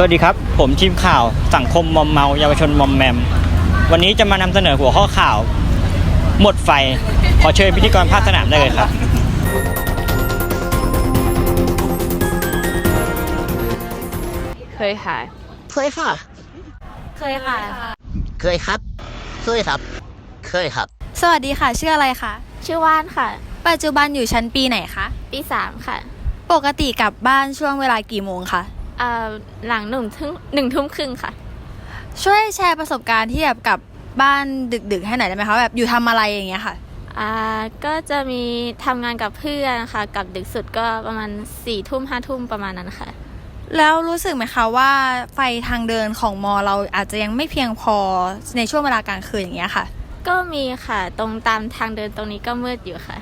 สวัสดีครับ ผมทีมข่าวสังคมมอมเมาเยาวชนมอมแมม วันนี้จะมานำเสนอหัวข้อข่าว หมดไฟ ขอเชิญพิธีกรภาคสนามได้เลยครับเคยค่ะ เคยค่ะ เคยค่ะ เคยครับ เคยครับ เคยครับ สวัสดีค่ะ ชื่ออะไรคะชื่อว่านค่ะ ปัจจุบันอยู่ชั้นปีไหนคะ ปีสามค่ะ ปกติกลับบ้านช่วงเวลากี่โมงคะเอ่อ หลังหนึ่งทุ่มหนึ่งทุ่มครึ่งค่ะ ช่วยแชร์ประสบการณ์ที่แบบกลับบ้านดึกๆให้หน่อยได้ไหมคะแบบอยู่ทำอะไรอย่างเงี้ยค่ะอ่าก็จะมีทำงานกับเพื่อนค่ะกลับดึกสุดก็ประมาณสี่ทุ่มห้าทุ่มประมาณนั้นค่ะ แล้วรู้สึกไหมคะว่าไฟทางเดินของมอเราอาจจะยังไม่เพียงพอในช่วงเวลากลางคืนอย่างเงี้ยค่ะ ก็มีค่ะตรงตามทางเดินตรงนี้ก็มืดอยู่ค่ะ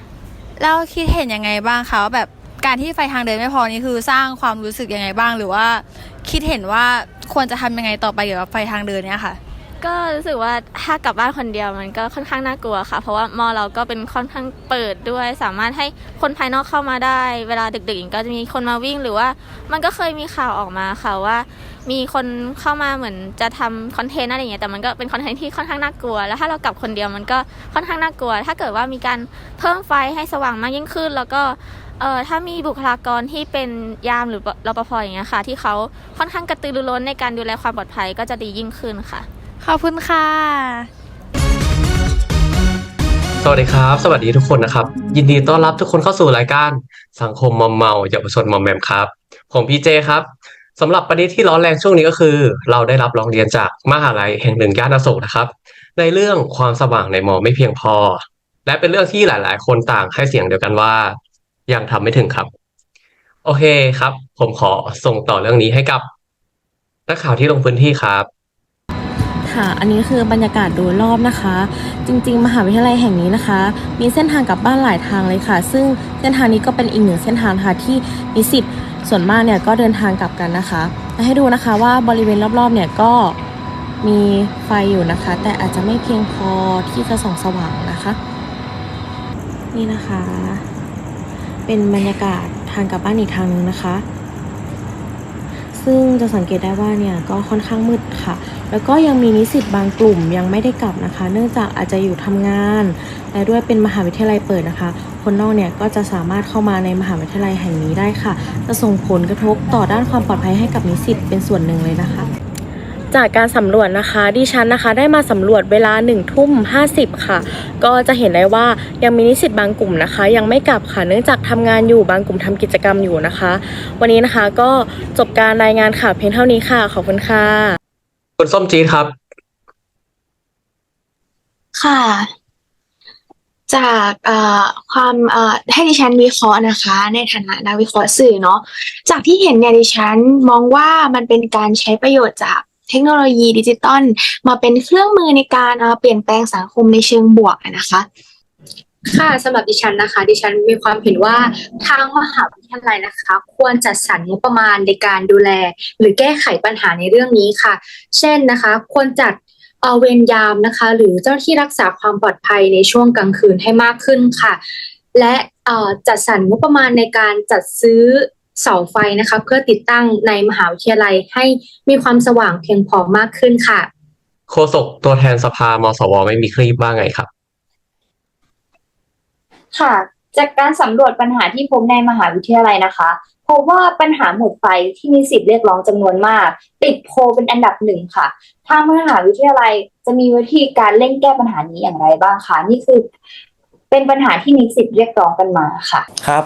แล้วคิดเห็นยังไงบ้างคะว่าแบบ การที่ไฟทางเดินไม่พอนี่คือสร้างความรู้สึกยังไงบ้าง หรือว่าคิดเห็นว่าควรจะทำยังไงต่อไปเกี่ยวกับไฟทางเดินเนี่ยค่ะ ก็รู้สึกว่าถ้ากลับบ้านคนเดียวมันก็ค่อนข้างน่ากลัวค่ะ เพราะว่ามอเราก็เป็นค่อนข้างเปิดด้วย สามารถให้คนภายนอกเข้ามาได้ เวลาดึกๆอย่างก็จะมีคนมาวิ่งหรือว่า มันก็เคยมีข่าวออกมาค่ะว่า มีคนเข้ามาเหมือนจะทำคอนเทนต์อะไรอย่างเงี้ยแต่มันก็เป็นคอนเทนต์ที่ค่อนข้างน่ากลัว แล้วถ้าเรากลับคนเดียวมันก็ค่อนข้างน่ากลัว ถ้าเกิดว่ามีการเพิ่มไฟให้สว่างมากยิ่งขึ้น แล้วก็เอ่อถ้ามีบุคลากรที่เป็นยามหรือรปภอย่างเงี้ยค่ะ ที่เขาค่อนข้างกระตือรือร้นในการดูแลความปลอดภัยก็จะดียิ่งขึ้นค่ะ ขอบคุณค่ะ สวัสดีครับ สวัสดีทุกคนนะครับ ยินดีต้อนรับทุกคนเข้าสู่รายการสังคมมอมเมาเยาวชนมอมแมมครับ ผมพีเจครับสำหรับประเด็นที่ร้อนแรงช่วงนี้ก็คือ เราได้รับร้องเรียนจากมหาลัยแห่งหนึ่งย่านอโศกนะครับ ในเรื่องความสว่างในมอไม่เพียงพอ และเป็นเรื่องที่หลายๆ คนต่างให้เสียงเดียวกันว่า ยังทำไม่ถึงครับ โอเคครับ ผมขอส่งต่อเรื่องนี้ให้กับนักข่าวที่ลงพื้นที่ครับ ค่ะ อันนี้คือบรรยากาศโดยรอบนะคะ จริง ๆ มหาวิทยาลัยแห่งนี้นะคะ มีเส้นทางกลับบ้านหลายทางเลยค่ะ ซึ่งเส้นทางนี้ก็เป็นอีกหนึ่งเส้นทางค่ะที่นิสิตส่วนมากเนี่ยก็เดินทางกลับกันนะคะให้ดูนะคะว่าบริเวณรอบๆเนี่ยก็มีไฟอยู่นะคะ แต่อาจจะไม่เพียงพอที่จะส่องสว่างนะคะ นี่นะคะ เป็นบรรยากาศทางกลับบ้านอีกทางหนึงนะคะ ซึ่งจะสังเกตได้ว่าเนี่ยก็ค่อนข้างมืดค่ะ แล้วก็ยังมีนิสิตบางกลุ่มยังไม่ได้กลับนะคะ เนื่องจากอาจจะอยู่ทำงาน และด้วยเป็นมหาวิทยาลัยเปิดนะคะ คนนอกเนี่ยก็จะสามารถเข้ามาในมหาวิทยาลัยแห่งนี้ได้ค่ะ จะส่งผลกระทบต่อด้านความปลอดภัยให้กับนิสิตเป็นส่วนหนึ่งเลยนะคะ จากการสำรวจนะคะดิฉันนะคะได้มาสำรวจเวลา1ทุ่ม50ค่ะ ก็จะเห็นได้ว่ายังมีนิสิตบางกลุ่มนะคะ ยังไม่กลับค่ะเนื่องจากทำงานอยู่บางกลุ่มทำกิจกรรมอยู่นะคะ วันนี้นะคะก็จบการรายงานข่าวเพียงเท่านี้ค่ะ ขอบคุณค่ะคุณส้มจี๊ดครับ ค่ะ จากเอ่อความเอ่อให้ดิฉันวิเคราะห์นะคะ ในฐานะนักวิเคราะห์สื่อเนาะจากที่เห็นเนี่ยดิฉันมองว่ามันเป็นการใช้ประโยชน์จาก เทคโนโลยีดิจิตอลมาเป็นเครื่องมือในการเปลี่ยนแปลงสังคมในเชิงบวกนะคะค่ะสำหรับดิฉันนะคะ ดิฉันมีความเห็นว่าทางมหาวิทยาลัยนะคะ ควรจัดสรรงบประมาณในการดูแล หรือแก้ไขปัญหาในเรื่องนี้ค่ะ เช่นนะคะ ควรจัดเอ่อเวรยามนะคะ หรือเจ้าหน้าที่รักษาความปลอดภัยในช่วงกลางคืนให้มากขึ้นค่ะ และจัดสรรงบประมาณในการจัดซื้อ เสาไฟนะคะ เพื่อติดตั้งในมหาวิทยาลัยให้มีความสว่างเพียงพอมากขึ้นค่ะ โฆษกตัวแทนสภามสวไม่มีคลีปว่าไงครับ ค่ะ จากการสำรวจปัญหาที่พบในมหาวิทยาลัยนะคะพบว่าปัญหาหมดไฟที่มีสิทธิ์เรียกร้องจำนวนมาก ติดโพลเป็นอันดับหนึ่งค่ะทางมหาวิทยาลัยจะมีวิธีการเร่งแก้ปัญหานี้อย่างไรบ้างคะนี่คือ เป็นปัญหาที่นิสิตเรียกร้องกันมาค่ะ ครับ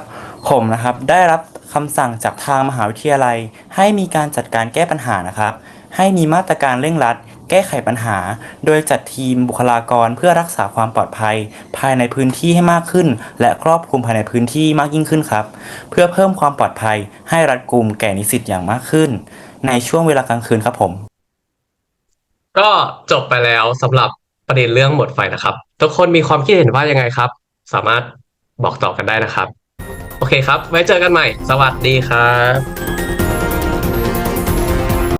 ผมนะครับได้รับคำสั่งจากทางมหาวิทยาลัย ให้มีการจัดการแก้ปัญหานะครับ ให้มีมาตรการเร่งรัด แก้ไขปัญหา โดยจัดทีมบุคลากรเพื่อรักษาความปลอดภัย ภายในพื้นที่ให้มากขึ้น และครอบคลุมภายในพื้นที่มากยิ่งขึ้นครับ เพื่อเพิ่มความปลอดภัย ให้รัดกุมแก่นิสิตอย่างมากขึ้น ในช่วงเวลากลางคืนครับผม ก็จบไปแล้วสำหรับประเด็นเรื่องหมดไฟนะครับ ทุกคนมีความคิดเห็นว่ายังไงครับ สามารถบอกต่อกันได้นะครับ โอเคครับ ไว้เจอกันใหม่ สวัสดีครับ